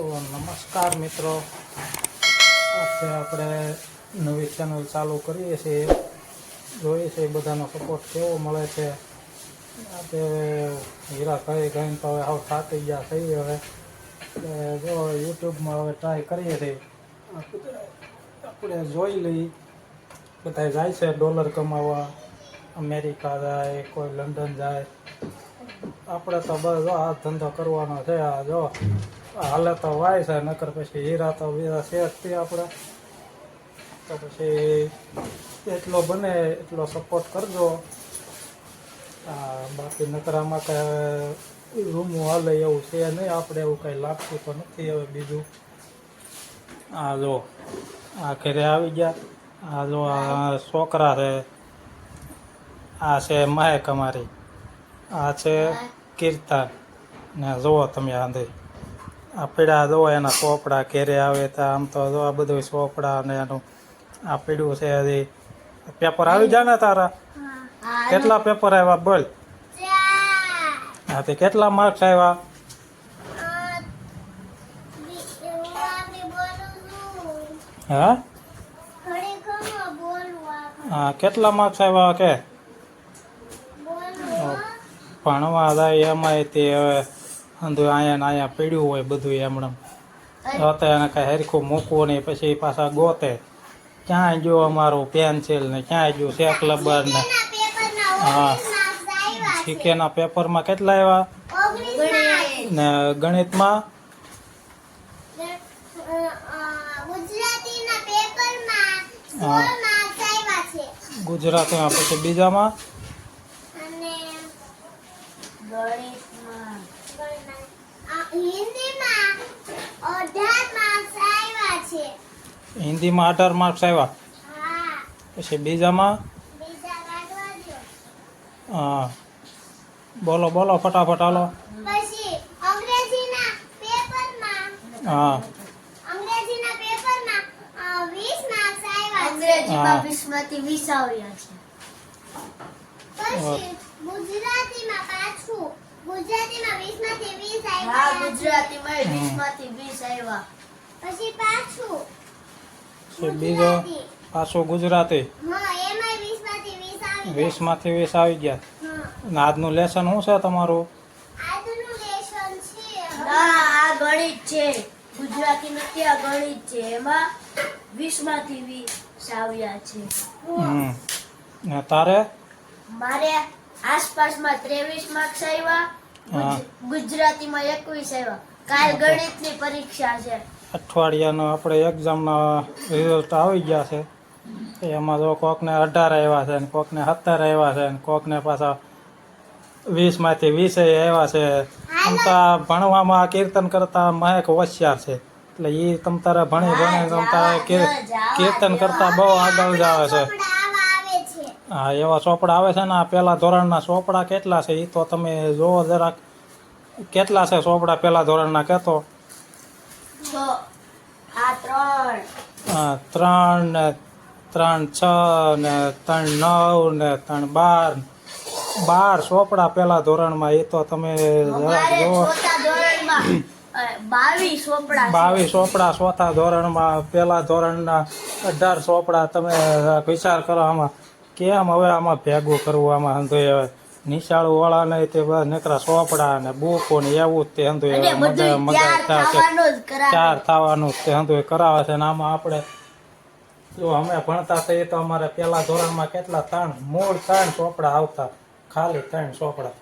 નમસ્કાર મિત્રો. આજે આપણે નવી ચેનલ ચાલુ કરીએ છીએ. જોઈએ છીએ બધાનો સપોર્ટ કેવો મળે છે. આજે હીરા કહી ગઈને તો હવે હાવ થાકી ગયા થઈ હવે. જો યુટ્યુબમાં હવે ટ્રાય કરીએ છીએ. આપણે- આપણે જોઈ લઈ બધા જાય છે ડોલર કમાવા. અમેરિકા જાય, કોઈ લંડન જાય. આપણે તો બસ આ ધંધો કરવાનો છે આ જો. હાલે તો વાય છે નકર પછી હીરા તો બીજા છે જ આપણે તો પછી એટલો બને એટલો સપોર્ટ કરજો. આ બાકી નકરામાં કાંઈ રૂમું હાલે એવું છે નહીં આપણે એવું કાંઈ લાગતું તો નથી હવે બીજું. આ જો આ ઘરે આવી ગયા. આ જો આ છોકરા છે. આ છે મહેક અમારી. આ છે કીર્તન. ને જુઓ તમે આંધે આ પીડા જુઓ એના સોપડા ઘેરે આવે તો આમ તો જો આ બધું સોપડા અને એનું આ પીડ્યું છે હજી. પેપર આવી જાય ને તારા. કેટલા પેપર આવ્યા બોલ. હા તે કેટલા માર્ક્સ આવ્યા? હા? હા કેટલા માર્ક્સ આવ્યા કે? ભણવા હતા એમાં તે હવે. અંધું અહીંયા ને અહીંયા પડ્યું હોય બધું એમણે હતા એને કાંઈ હરખું મૂકવું નહીં પછી પાછા ગોતે. ક્યાંય ગયો અમારું પેન્સિલ ને ક્યાંય ગયું શેક લબર ને? હા. જીકેના પેપરમાં કેટલા આવ્યા ને ગણિતમાં? ગુજરાતીમાં પછી બીજામાં? હિન્દીમાં અઢાર માર્ક્સ આવ્યા. પછી બીજામાં? હા. બોલો બોલો ફટાફટ હાલો. હા. અંગ્રેજીના પેપરમાં અ, 20 માર્ક્સ આવ્યા છે. હા. વીસ આવ્યા છે પછી ગુજરાતીમાં પાછું. ગુજરાતીમાં 20 માંથી 20 આવ્યા. ગુજરાતીમાં આવ્યા. પછી પાછું પછી બીજો ગુજરાતી. ગુજરાતી. હા 20 માંથી 20 આવી વીસમાંથી વીસ આવી ગયા. હા. અને આજનું લેસન શું છે તમારું? આજનું લેશન છે. ના આ ગણિત છે. ગુજરાતી નથી આ ગણિત છે. એમાં વીસમાંથી વીસ આવ્યા છે. હમ. ને તારે? મારે આસપાસમાં ત્રેવીસ માર્ક્સ આવ્યા. ગુજરાતીમાં એકવીસ આવ્યા કાલ ગણિતની પરીક્ષા છે. અઠવાડિયાનો આપણે એક્ઝામના રિઝલ્ટ આવી ગયા છે. એમાં જો કોકને અઢાર આવ્યા છે ને કોકને સત્તર આવ્યા છે ને કોકને પાછા વીસમાંથી વીસ આવ્યા છે. તમતા ભણવામાં કીર્તન કરતા મહેક હોશિયાર છે. એટલે એ તમ તારે ભણી ભણી તમ તારે કીર્તન કરતા બહુ આગળ જ આવે છે ચોપડા આવા આવે છે. હા એવા ચોપડા આવે છે ને આ પહેલા ધોરણના ચોપડા કેટલા છે એ તો તમે જોવો જરાક. કેટલા છે ચોપડા પહેલા ધોરણના કહેતો? ત્રણ. હા, ત્રણ ને ત્રણ છ ને ત્રણ નવ ને ત્રણ બાર. બાર ચોપડા પહેલા ધોરણમાં એ તો તમે જરાક જુઓ બાવીસ ચોપડા બાવીસ ચોપડા ચોથા ધોરણમાં પહેલા ધોરણના અઢાર ચોપડા તમે વિચાર કરો આમાં. કેમ હવે આમાં ભેગો કરવું? આમાં હંધો નિશાળું વાળા ને તે બધા નકરા ચોપડા ને બોકો ને એવું તે હંધો. ચાર થવાનું તે હંધો કરાવે છે ને આમાં આપણે જો અમે ભણતા થઈએ તો અમારે પહેલા ધોરણમાં કેટલા ત્રણ મૂળ ત્રણ ચોપડા આવતા ખાલી ત્રણ ચોપડા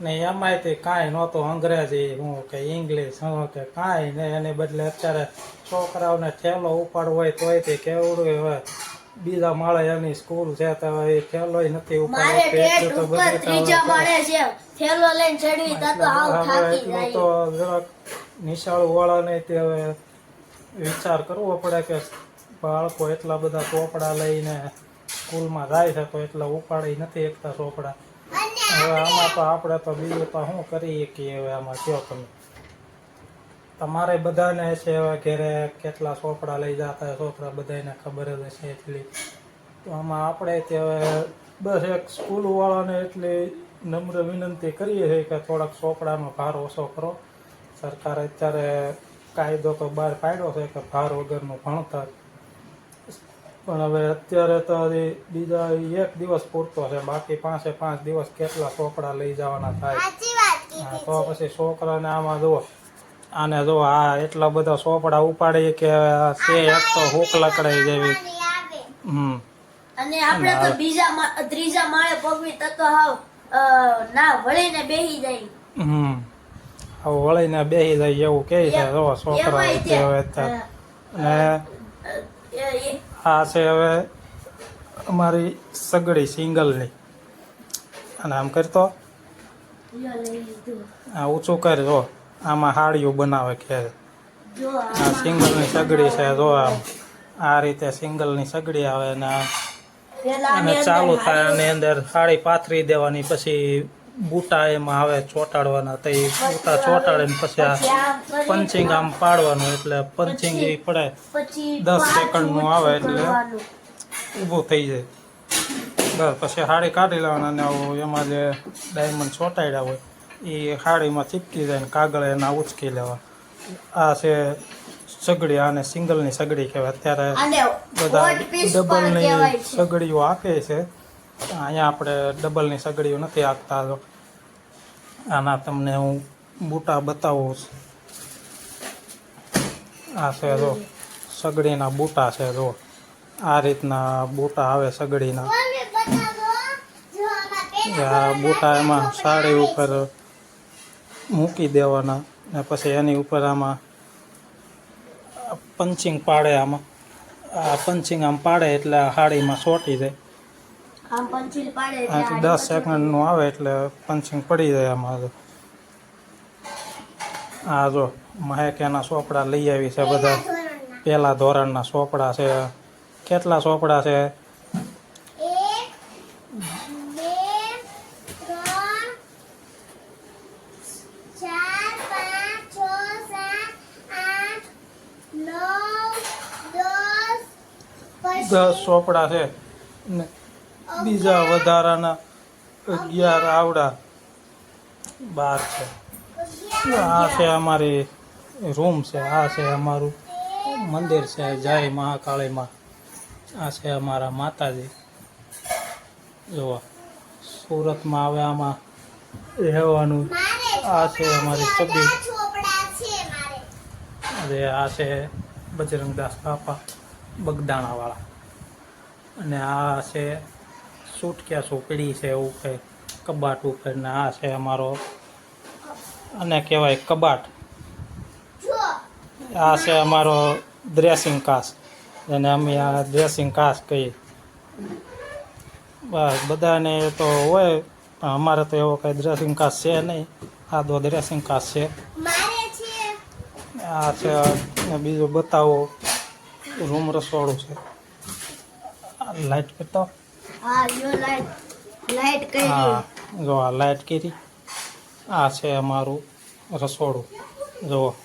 ને એમાંય તે કાંઈ નહોતું અંગ્રેજી હું કે ઇંગ્લિશ હું કે કાંઈ ને એને બદલે અત્યારે છોકરાઓને ઠેલો ઉપાડવો હોય તોય તે કેવડું હવે બીજા માળે એની સ્કૂલ છે તો એ ઠેલોય નથી મારે પેટ તો બધું ત્રીજા માળે છે થેલો લઈને ચડવી તો આવ થાકી જાય. તો જરાક નિશાળ વાળાને તે હવે વિચાર કરવો પડે કે બાળકો એટલા બધા ચોપડા લઈને સ્કૂલમાં જાય છે તો એટલા ઉપાડી નથી એકતા ચોપડા. હવે આમાં તો આપણે તો બીજું તો શું કરી શકીએ હવે આમાં કયો તમે? તમારે બધાને છે ઘરે કેટલા ચોપડા લઈ જતા છોકરા બધાને ખબર જ હશે એટલી. તો આમાં આપણે તે હવે બસ એક સ્કૂલવાળાને એટલી નમ્ર વિનંતી કરીએ છીએ કે થોડાક સોપડાનો ભાર ઓછો કરો. સરકારે અત્યારે કાયદો તો બહાર પાડ્યો છે કે ભાર વગરનું ભણતર. પણ હવે અત્યારે તો હજી બીજા એક દિવસ પૂરતો છે બાકી પાંચે પાંચ દિવસ કેટલા સોપડા લઈ જવાના થાય. તો પછી છોકરાને આમાં જુઓ. આને જો આ એટલા બધા સોપડા ઉપાડી કે આ છે એક તો હોક લકડાઈ જેવી. હમ. અને આપણે તો બીજા ત્રીજા માળે પગવી તો તો હાવ ના વળીને બેહી જાય. હમ. હવે વળીને બેસી જાય એવું કે છે જો છોકરા તે, હવે અને આ છે હવે અમારી સગડી સિંગલની. અને આમ કરતો. આ ઊંચું કર જો. આમાં હાડીઓ બનાવે કે આ સિંગલની સગડી છે જો આમ આ રીતે સિંગલની સગડી આવે ને અને ચાલુ થાય અને અંદર સાડી પાથરી દેવાની પછી બૂટા એમાં આવે ચોટાડવાના તો એ બૂટા ચોટાડીને પછી આ પછી કરી- પંચિંગ આમ પાડવાનું એટલે પંચિંગ એ પડે દસ સેકન્ડનું આવે એટલે- ઊભું થઈ જાય. બસ પછી હાડી કાઢી લેવાના અને આવું એમાં જે ડાયમંડ ચોંટાડ્યા હોય. એ હાડીમાં ચીપકી જાય ને કાગળ એના ઉચકી લેવા. આ છે સગડી આને સિંગલની સગડી કહેવાય. અત્યારે બધા ડબલની સગડીઓ આપે છે. અહીંયા આપણે ડબલની સગડીઓ નથી આપતા આના તમને હું બૂટા બતાવું છું. આ છે જો સગડીના બૂટા છે જો. આ રીતના બૂટા આવે સગડીના. બૂટા એમાં સાડી ઉપર મૂકી દેવાના ને પછી એની ઉપર આમાં પંચિંગ પાડે આમાં. આ પંચિંગ આમ પાડે એટલે આ હાડીમાં ચોંટી જાય આમ પંચીલ પાડે એટલે આ આની દસ સેકન્ડનું આવે એટલે પંચિંગ પડી જાય આમાં. આ જો મહેક એના ચોપડા લઈ આવી છે બધા. પહેલાં ધોરણના. ચોપડા છે. કેટલા ચોપડા છે એક બે ત્રણ ચાર પાંચ છ સાત આઠ નવ દસ દસ ચોપડા છે. ને બીજા વધારાના અગિયાર આવડા બાર છે. આ છે અમારી રૂમ છે, આ છે અમારું મંદિર છે જય મહાકાળીમાં. આ છે અમારા માતાજી. જુઓ, સુરતમાં આવે આમાં રહેવાનું. આ છે અમારી તબીબ અરે, આ છે બજરંગદાસ બાપા બગદાણાવાળા. અને આ છે સૂટકેસ ઉપડી છે એવું કંઈ કબાટ ઉપર ને આ છે અમારો અને કહેવાય કબાટ. આ છે અમારો ડ્રેસિંગ કાસ જેને અમે આ ડ્રેસિંગ કાસ કહીએ. બસ બધાને તો હોય પણ અમારે તો એવો કંઈ ડ્રેસિંગ કાસ છે નહીં. આ તો ડ્રેસિંગ કાસ છે. આ છે બીજું બતાવો રૂમ રસોડું છે. આ લાઇટ કરતો હા. યો લાઈટ લાઈટ કરી. હા જો આ લાઈટ કરી. આ છે અમારું રસોડું. જુઓ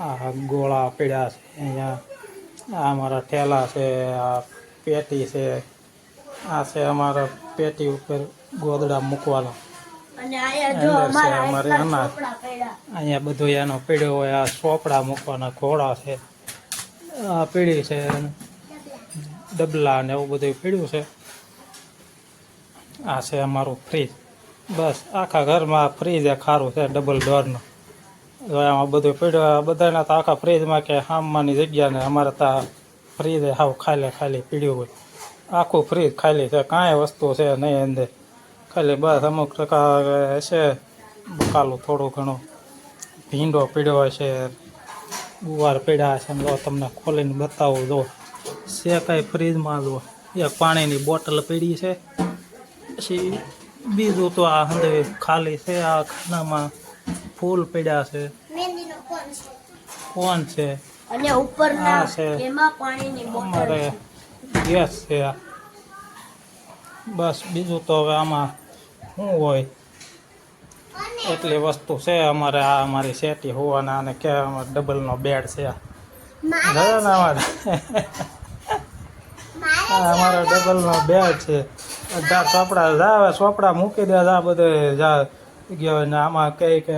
આ ગોળા પીળ્યા છે અહીંયા. આ અમારા ઠેલા છે આ પેટી છે. આ છે અમારા પેટી ઉપર ગોદડા મૂકવાના. જો અમારે અનાજ. અહીંયા બધું એનો પીડ્યો હોય આ ચોપડા મૂકવાના ઘોડા છે. આ પીળી છે ડબલા ને એવું બધું પીડ્યું છે. આ છે અમારું ફ્રીજ બસ, આખા ઘરમાં ફ્રીજ એ ખારું છે ડબલ ડોરનું એમાં બધું પીડ્યું બધાના તો આખા ફ્રીજમાં કે હામવાની જગ્યા ને અમારે તો ફ્રીજ હાવ ખાલી ખાલી પીડ્યું હોય. આખું ફ્રીજ ખાલી છે, કાંઈ વસ્તુ છે નહીં અંદર. ખાલી બસ અમુક ટકા છે, બકાલું થોડું ઘણું. ભીંડો પીડ્યો છે ગુવાર પીડ્યા છે તમને ખોલીને બતાવું જો. છે કાંઈ ફ્રીજમાં જો એક પાણીની બોટલ પીડી છે. પછી બીજું તો આ અંદર ખાલી છે આ ખાનામાં ફૂલ પીડ્યા છે. કોણ છે? અને ઉપરના આ છે. એમાં પાણીની બોટલ અમારે છે. ગેસ છે. આ બસ બીજું તો હવે આમાં શું હોય? એટલી વસ્તુ છે અમારે આ અમારી સેટી હોવાના અને કે અમારે ડબલનો બેડ છે. આ ને અમારે મારે આ અમારો ડબલનો બે છે. અઢાર ચોપડા જાવે ચોપડા મૂકી દે, જા બધે જા ગયા ને આમાં કહે કે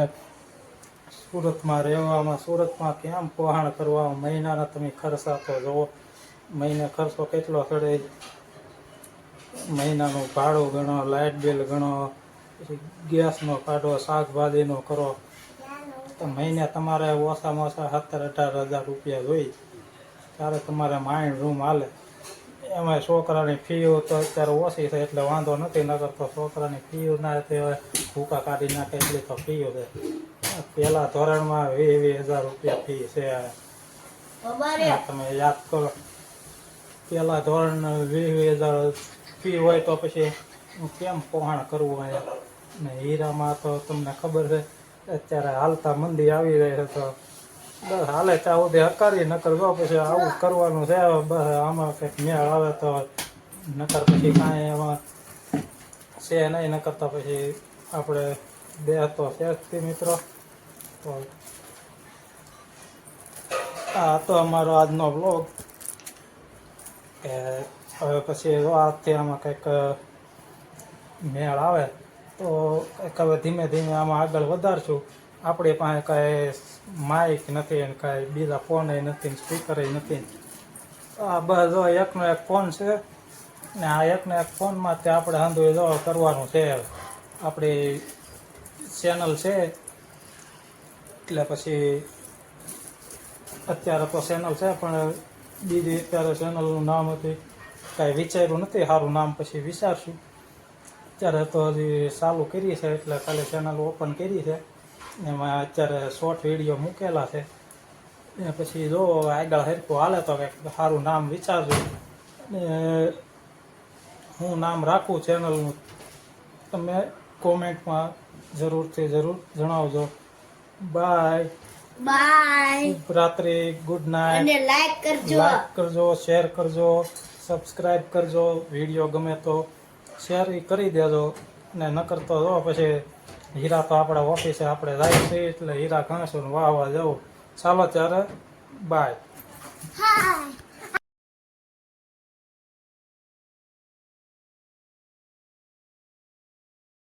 સુરતમાં રહેવામાં, સુરતમાં કેમ પોહાણ કરવા, મહિનાના તમે ખર્ચા તો જુઓ. મહિને ખર્ચો કેટલો ચડે? મહિનાનું ભાડું ગણો, લાઇટ બિલ ગણો, પછી ગેસનો કાઢો, શાકભાજીનો કરો. તો મહિને તમારે ઓછામાં ઓછા સત્તર અઢાર હજાર રૂપિયા જોઈ ત્યારે તમારે માઇન્ડ રૂમ હાલે. એમાં છોકરાની ફીઓ તો અત્યારે ઓછી છે એટલે વાંધો નથી નગર તો છોકરાની ફીઓ ના તે ભૂકા કાઢી નાખે એટલી તો ફીઓ છે પહેલા ધોરણમાં વીસ વીસ હજાર રૂપિયા ફી છે. તમે યાદ કરો. પહેલા ધોરણ વીસ વીસ હજાર ફી હોય તો પછી કેમ પહોંચ કરવું અહીંયા? ને હીરામાં તો તમને ખબર છે અત્યારે હાલતા મંદી આવી રહી છે. તો બસ હાલે ત્યાં સુધી હકારી નકર જો પછી આવું કરવાનું છે, બસ આમાં કંઈક મેળ આવે તો નકર પછી કાંઈ એમાં છે નહીં, નકર તો પછી આપણે બે તો છે મિત્રો. તો આ તો અમારો આજનો બ્લોગ કે હવે પછી જો આજથી આમાં કંઈક મેળ આવે તો કંઈક હવે ધીમે ધીમે આમાં આગળ વધારશું. આપણી પાસે કાંઈ માઇક નથી ને કાંઈ બીજા ફોન નથી ને સ્પીકર નથી. આ બસ એકનો એક ફોન છે ને આ એકનો એક ફોનમાં તે આપણે હંધું જો કરવાનું છે. આપણી ચેનલ છે. એટલે પછી અત્યારે તો ચેનલ છે, પણ બીજી અત્યારે ચેનલનું નામ હતું કાંઈ વિચાર્યું નથી સારું નામ પછી વિચારશું. અત્યારે તો હજી ચાલુ કરી છે, એટલે ખાલી ચેનલ ઓપન કરી છે. એમાં અત્યારે શોર્ટ વીડિયો મૂકેલા છે. ને પછી જો આગળ હરખું હાલે તો કંઈક સારું નામ વિચારજો. ને હું નામ રાખું ચેનલનું તમે કોમેન્ટમાં જરૂરથી જરૂર જણાવજો. બાય બાય રાત્રે ગુડ નાઇટ અને લાઈક કરજો. લાઈક કરજો શેર કરજો સબસ્ક્રાઇબ કરજો. વીડિયો ગમે તો શેર કરી દેજો. ને ન કરતો જો પછી હીરા તો આપણા ઓફિસે આપણે જાય છે એટલે હીરા ઘણશું વાહવા વાહ વાહ જવું. ચાલો ત્યારે બાય